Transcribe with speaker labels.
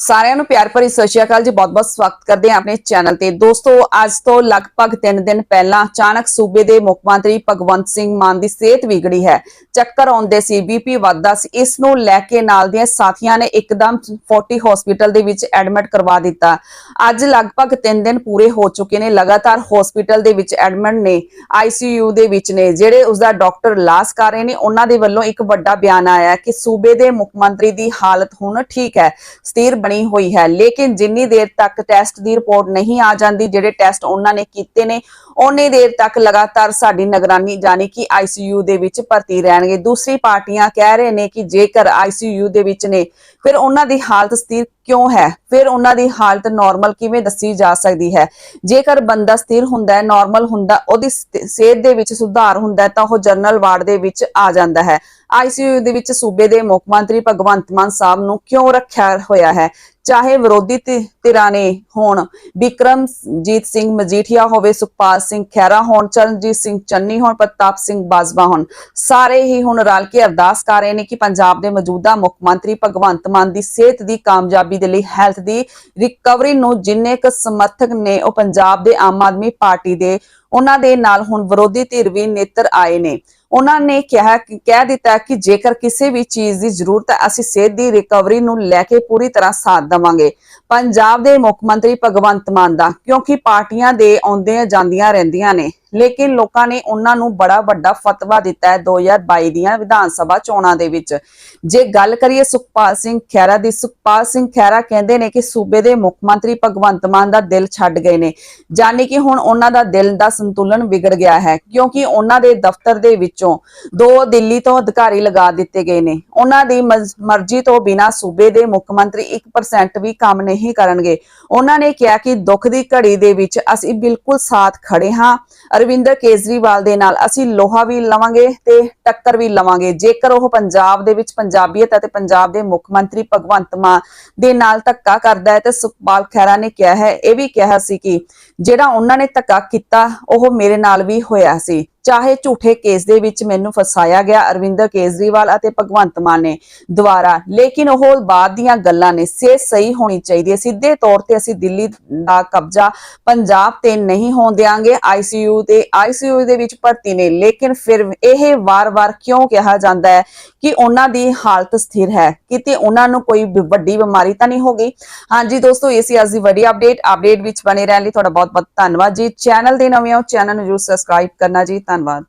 Speaker 1: ਸਾਰਿਆਂ ਨੂੰ ਪਿਆਰ ਭਰੀ ਸਤਿ ਸ਼੍ਰੀ ਅਕਾਲ ਜੀ। ਬਹੁਤ-ਬਹੁਤ ਸਵਾਗਤ ਕਰਦੇ ਹਾਂ ਆਪਣੇ ਚੈਨਲ ਤੇ। ਦੋਸਤੋ, ਅੱਜ ਤੋਂ ਲਗਭਗ 3 ਦਿਨ ਪਹਿਲਾਂ ਅਚਾਨਕ ਸੂਬੇ ਦੇ ਮੁੱਖ ਮੰਤਰੀ ਭਗਵੰਤ ਸਿੰਘ ਮਾਨ ਦੀ ਸਿਹਤ ਵਿਗੜੀ ਹੈ। ਚੱਕਰ ਆਉਂਦੇ ਸੀ ਬੀਪੀ ਵੱਧਦਾ ਸੀ। ਇਸ ਨੂੰ ਲੈ ਕੇ ਨਾਲ ਦੀਆਂ ਸਾਥੀਆਂ ਨੇ ਇੱਕਦਮ 40 ਹਸਪੀਟਲ ਦੇ ਵਿੱਚ ਐਡਮਿਟ ਕਰਵਾ ਦਿੱਤਾ। ਅੱਜ ਲਗਭਗ 3 ਦਿਨ ਪੂਰੇ ਹੋ ਚੁੱਕੇ ਨੇ। ਲਗਾਤਾਰ ਹਸਪੀਟਲ ਦੇ ਵਿੱਚ ਐਡਮਿਟ ਨੇ ਆਈਸੀਯੂ ਦੇ ਵਿੱਚ ਨੇ। ਜਿਹੜੇ ਉਸ ਦਾ ਡਾਕਟਰ ਲਾਸ਼ ਕਰ ਰਹੇ ਨੇ, ਉਹਨਾਂ ਦੇ ਵੱਲੋਂ ਇੱਕ ਵੱਡਾ ਬਿਆਨ ਆਇਆ ਕਿ ਸੂਬੇ ਦੇ ਮੁੱਖ ਮੰਤਰੀ ਦੀ ਹਾਲਤ ਹੁਣ ਠੀਕ ਹੈ। ਸਥਿਰ ਬਣੀ ਹੋਈ ਹੈ। ਲੇਕਿਨ ਜਿੰਨੀ ਦੇਰ ਤੱਕ ਟੈਸਟ ਦੀ ਰਿਪੋਰਟ ਨਹੀਂ ਆ ਜਾਂਦੀ, ਜਿਹੜੇ ਟੈਸਟ ਉਹਨਾਂ ਨੇ ਕੀਤੇ ਨੇ, ਓਨੀ ਦੇਰ ਤੱਕ ਲਗਾਤਾਰ ਸਾਡੀ ਨਿਗਰਾਨੀ ਜਾਨੀ ਕਿ ਆਈਸੀਯੂ ਦੇ ਵਿੱਚ ਭਰਤੀ ਰਹਿਣਗੇ। ਦੂਸਰੀ ਪਾਰਟੀਆਂ ਕਹਿ ਰਹੇ ਨੇ ਕਿ ਜੇਕਰ ਆਈਸੀਯੂ ਦੇ ਵਿੱਚ ਨੇ, ਫਿਰ ਉਹਨਾਂ ਦੀ ਹਾਲਤ ਸਥਿਰ ਕਿਉਂ ਹੈ? ਫਿਰ ਉਹਨਾਂ ਦੀ ਹਾਲਤ ਨਾਰਮਲ ਕਿਵੇਂ ਦੱਸੀ ਜਾ ਸਕਦੀ ਹੈ? ਜੇਕਰ ਬੰਦਾ ਸਥਿਰ ਹੁੰਦਾ ਹੈ ਨਾਰਮਲ ਹੁੰਦਾ, ਉਹਦੀ ਸਿਹਤ ਦੇ ਵਿੱਚ ਸੁਧਾਰ ਹੁੰਦਾ ਤਾਂ ਉਹ ਜਨਰਲ ਵਾਰਡ ਦੇ ਵਿੱਚ ਆ ਜਾਂਦਾ ਹੈ। ਆਈਸੀਯੂ ਦੇ ਵਿੱਚ ਸੂਬੇ ਦੇ ਮੁੱਖ ਮੰਤਰੀ ਭਗਵੰਤ ਮਾਨ ਸਾਹਿਬ ਨੂੰ ਕਿਉਂ ਰੱਖਿਆ ਹੋਇਆ ਹੈ? ਚਾਹੇ ਵਿਰੋਧੀ ਧਿਰਾਂ ਨੇ ਹੋਣ ਵਿਕਰਮਜੀਤ ਸਿੰਘ ਮਜੀਠੀਆ ਹੋਵੇ, ਸੁਖਪਾਲ ਸਿੰਘ ਖਹਿਰਾ ਹੋਣ, ਚਰਨਜੀਤ ਸਿੰਘ ਚੰਨੀ ਹੋਣ, ਪ੍ਰਤਾਪ ਸਿੰਘ ਬਾਜਵਾ ਹੋਣ, ਸਾਰੇ ਹੀ ਹੁਣ ਰਲ ਕੇ ਅਰਦਾਸ ਕਰ ਰਹੇ ਨੇ ਕਿ ਪੰਜਾਬ ਦੇ ਮੌਜੂਦਾ ਮੁੱਖ ਮੰਤਰੀ ਭਗਵੰਤ ਮਾਨ ਦੀ ਸਿਹਤ ਦੀ ਕਾਮਯਾਬੀ ਦੇ ਲਈ, ਹੈਲਥ ਦੀ ਰਿਕਵਰੀ ਨੂੰ ਜਿੰਨੇ ਕੁ ਸਮਰਥਕ ਨੇ, ਉਹ ਪੰਜਾਬ ਦੇ ਆਮ ਆਦਮੀ ਪਾਰਟੀ ਦੇ ਉਹਨਾਂ ਦੇ ਨਾਲ ਹੁਣ ਵਿਰੋਧੀ ਧਿਰ ਵੀ ਨੇਤਰ ਆਏ ਨੇ। ਉਹਨਾਂ ਨੇ ਕਿਹਾ ਕਹਿ ਦਿੱਤਾ ਕਿ ਜੇਕਰ ਕਿਸੇ ਵੀ ਚੀਜ਼ ਦੀ ਜ਼ਰੂਰਤ ਹੈ, ਅਸੀਂ ਸਿਹਤ ਦੀ ਰਿਕਵਰੀ ਨੂੰ ਲੈ ਕੇ ਪੂਰੀ ਤਰ੍ਹਾਂ ਸਾਥ ਦੇਵਾਂਗੇ। ਪੰਜਾਬ ਦੇ ਮੁੱਖ ਮੰਤਰੀ ਭਗਵੰਤ ਮਾਨ ਦਾ, ਕਿਉਂਕਿ ਪਾਰਟੀਆਂ ਦੇ ਆਉਂਦੀਆਂ ਜਾਂਦੀਆਂ ਰਹਿੰਦੀਆਂ ਨੇ। ਲੇਕਿਨ ਲੋਕਾਂ ਨੇ ਉਹਨਾਂ ਨੂੰ ਬੜਾ ਵੱਡਾ ਫਤਵਾ ਦਿੱਤਾ ਹੈ 2022 ਦੀਆਂ ਵਿਧਾਨ ਸਭਾ ਚੋਣਾਂ ਦੇ ਵਿੱਚ। ਜੇ ਗੱਲ ਕਰੀਏ ਸੁਖਪਾਲ ਸਿੰਘ ਖਹਿਰਾ ਦੀ, ਸੁਖਪਾਲ ਸਿੰਘ ਖਹਿਰਾ ਕਹਿੰਦੇ ਨੇ ਕਿ ਸੂਬੇ ਦੇ ਮੁੱਖ ਮੰਤਰੀ ਭਗਵੰਤ ਮਾਨ ਦਾ ਦਿਲ ਛੱਡ ਗਏ ਨੇ ਜਾਨੀ ਕਿ ਹੁਣ ਉਹਨਾਂ ਦਾ ਦਿਲ ਦਾ ਸੰਤੁਲਨ ਵਿਗੜ ਗਿਆ ਹੈ, ਕਿਉਂਕਿ ਉਹਨਾਂ ਦੇ ਦਫ਼ਤਰ ਦੇ ਵਿੱਚੋਂ ਦੋ ਦਿੱਲੀ ਤੋਂ ਅਧਿਕਾਰੀ ਲਗਾ ਦਿੱਤੇ ਗਏ ਨੇ। ਉਹਨਾਂ ਦੀ ਮਰਜ਼- ਮਰਜ਼ੀ ਤੋਂ ਬਿਨਾ ਸੂਬੇ ਦੇ ਮੁੱਖ ਮੰਤਰੀ 1% ਵੀ ਕੰਮ ਨਹੀਂ ਕਰਨਗੇ। ਉਹਨਾਂ ਨੇ ਕਿਹਾ ਕਿ ਦੁੱਖ ਦੀ ਘੜੀ ਦੇ ਵਿੱਚ ਅਸੀਂ ਬਿਲਕੁਲ ਸਾਥ ਖੜੇ ਹਾਂ ਅਰਵਿੰਦਰ ਕੇਜਰੀਵਾਲ ਦੇ ਨਾਲ ਅਸੀਂ ਲੋਹਾ ਵੀ ਲਵਾਂਗੇ ਤੇ ਟੱਕਰ ਵੀ ਲਵਾਂਗੇ। ਜੇਕਰ ਉਹ ਪੰਜਾਬ ਦੇ ਵਿੱਚ ਪੰਜਾਬੀਅਤ ਅਤੇ ਪੰਜਾਬ ਦੇ ਮੁੱਖ ਮੰਤਰੀ ਭਗਵੰਤ ਮਾਨ ਦੇ ਨਾਲ ਧੱਕਾ ਕਰਦਾ ਹੈ ਤੇ ਸੁਖਪਾਲ ਖਹਿਰਾ ਨੇ ਕਿਹਾ ਹੈ, ਇਹ ਵੀ ਕਿਹਾ ਸੀ ਕਿ ਜਿਹੜਾ ਉਹਨਾਂ ਨੇ ਧੱਕਾ ਕੀਤਾ, ਉਹ ਮੇਰੇ ਨਾਲ ਵੀ ਹੋਇਆ ਸੀ। ਚਾਹੇ ਝੂਠੇ ਕੇਸ ਦੇ ਵਿੱਚ ਮੈਨੂੰ ਫਸਾਇਆ ਗਿਆ ਅਰਵਿੰਦਰ ਕੇਜਰੀਵਾਲ ਅਤੇ ਭਗਵੰਤ ਮਾਨ ਨੇ ਦੁਆਰਾ ਲੇਕਿਨ ਉਹ ਬਾਅਦ ਦੀਆਂ ਗੱਲਾਂ ਨੇ ਸਿਹਤ ਸਹੀ ਹੋਣੀ ਚਾਹੀਦੀ ਹੈ। ਸਿੱਧੇ ਤੌਰ ਤੇ ਅਸੀਂ ਦਿੱਲੀ ਦਾ ਕਬਜ਼ਾ ਪੰਜਾਬ ਤੇ ਨਹੀਂ ਹੋਣ ਦਿਆਂਗੇ। ਆਈਸੀਯੂ ਤੇ ਆਈਸੀਯੂ ਦੇ ਵਿੱਚ ਭਰਤੀ ਨੇ। ਲੇਕਿਨ ਫਿਰ ਇਹ ਵਾਰ-ਵਾਰ ਕਿਉਂ ਕਿਹਾ ਜਾਂਦਾ ਹੈ ਕਿ ਉਹਨਾਂ ਦੀ ਹਾਲਤ ਸਥਿਰ ਹੈ? ਕਿਤੇ ਉਹਨਾਂ ਨੂੰ ਕੋਈ ਵੱਡੀ ਬਿਮਾਰੀ ਤਾਂ ਨਹੀਂ ਹੋ ਗਈ? ਹਾਂਜੀ ਦੋਸਤੋ, ਇਹ ਸੀ ਅੱਜ ਦੀ ਵੱਡੀ ਅਪਡੇਟ। ਅਪਡੇਟ ਵਿੱਚ ਬਣੇ ਰਹਿਣ ਲਈ ਤੁਹਾਡਾ ਬਹੁਤ-ਬਹੁਤ ਧੰਨਵਾਦ ਜੀ। ਚੈਨਲ ਦੇ ਨਵੇਂ ਹੋ, ਚੈਨਲ ਨੂੰ ਜਰੂਰ ਸਬਸਕ੍ਰਾਈਬ ਕਰਨਾ ਜੀ। ਧੰਨਵਾਦ